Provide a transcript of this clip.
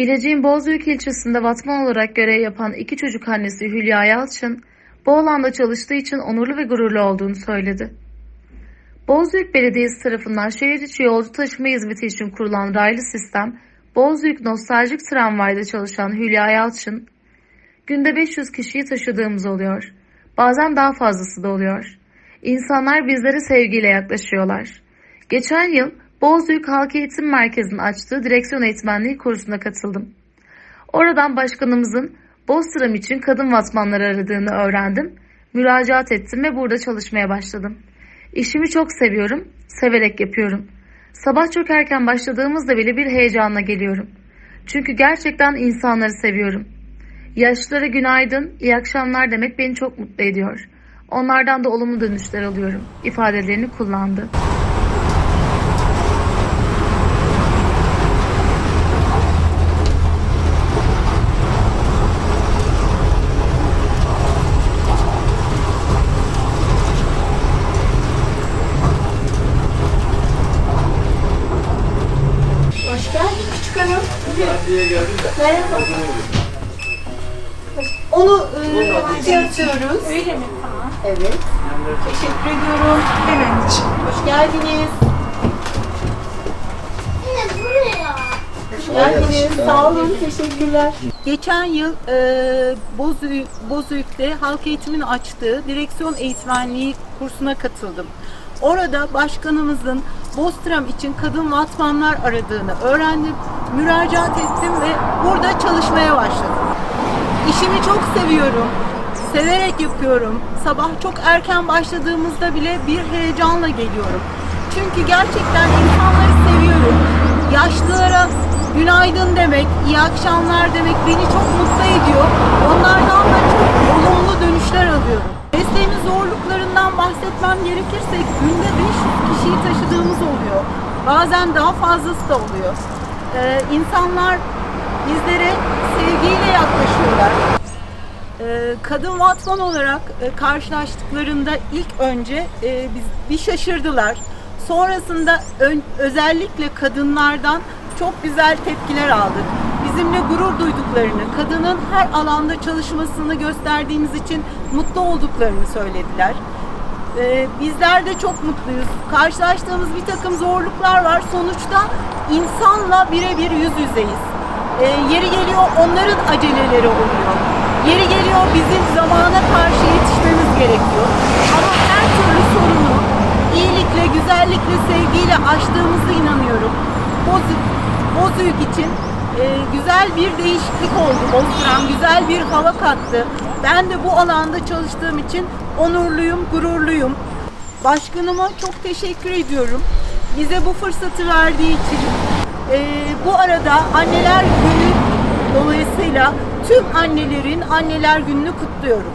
Bilecik'in Bozüyük ilçesinde vatman olarak görev yapan iki çocuk annesi Hülya Yalçın, bu alanda çalıştığı için onurlu ve gururlu olduğunu söyledi. Bozüyük Belediyesi tarafından şehir içi yolcu taşıma hizmeti için kurulan raylı sistem, Bozüyük Nostaljik Tramvay'da çalışan Hülya Yalçın, günde 500 kişiyi taşıdığımız oluyor. Bazen daha fazlası da oluyor. İnsanlar bizlere sevgiyle yaklaşıyorlar. Geçen yıl Bozüyük Halk Eğitim Merkezi'nin açtığı direksiyon eğitmenliği kursuna katıldım. Oradan başkanımızın Boztram için kadın vatmanları aradığını öğrendim. Müracaat ettim ve burada çalışmaya başladım. İşimi çok seviyorum, severek yapıyorum. Sabah çok erken başladığımızda bile bir heyecanla geliyorum. Çünkü gerçekten insanları seviyorum. Yaşlılara günaydın, iyi akşamlar demek beni çok mutlu ediyor. Onlardan da olumlu dönüşler alıyorum. ifadelerini kullandı. Merhaba. Onu e, şey atıyoruz. Öyle mi? Tamam. Evet. Teşekkür ediyorum. Hemen için. Hoş geldiniz. Yine buraya. Hoş geldiniz. Sağ olun. Teşekkürler. Geçen yıl e, Bozüyük, Bozüyük'te halk eğitimin açtığı direksiyon eğitmenliği kursuna katıldım. Orada başkanımızın Bostram için kadın vatmanlar aradığını öğrendim. Müracaat ettim ve burada çalışmaya başladım. İşimi çok seviyorum. Severek yapıyorum. Sabah çok erken başladığımızda bile bir heyecanla geliyorum. Çünkü gerçekten insanları seviyorum. Yaşlılara günaydın demek, iyi akşamlar demek beni çok mutlu ediyor. Onlardan da çok olumlu dönüşler alıyorum. Mesleğimin zorluklarından bahsetmem gerekirse günde 500 kişiyi taşıdığımız oluyor. Bazen daha fazlası da oluyor. Ee, insanlar bizlere sevgiyle yaklaşıyorlar. Ee, kadın vatman olarak e, karşılaştıklarında ilk önce e, biz bir şaşırdılar. Sonrasında ön- özellikle kadınlardan çok güzel tepkiler aldık. Bizimle gurur duyduklarını, kadının her alanda çalışmasını gösterdiğimiz için mutlu olduklarını söylediler. Ee, bizler de çok mutluyuz. Karşılaştığımız bir takım zorluklar var. Sonuçta insanla birebir yüz yüzeyiz. Ee, yeri geliyor onların aceleleri oluyor. Yeri geliyor bizim zamana karşı yetişmemiz gerekiyor. Ama her türlü sorunu iyilikle, güzellikle, sevgiyle aştığımıza inanıyorum. Bozü- Bozüyük için e, güzel bir değişiklik oldu Bozduran, güzel bir hava kattı. Ben de bu alanda çalıştığım için onurluyum, gururluyum. Başkanıma çok teşekkür ediyorum. Bize bu fırsatı verdiği için. E, bu arada Anneler Günü dolayısıyla tüm annelerin Anneler Günü'nü kutluyorum.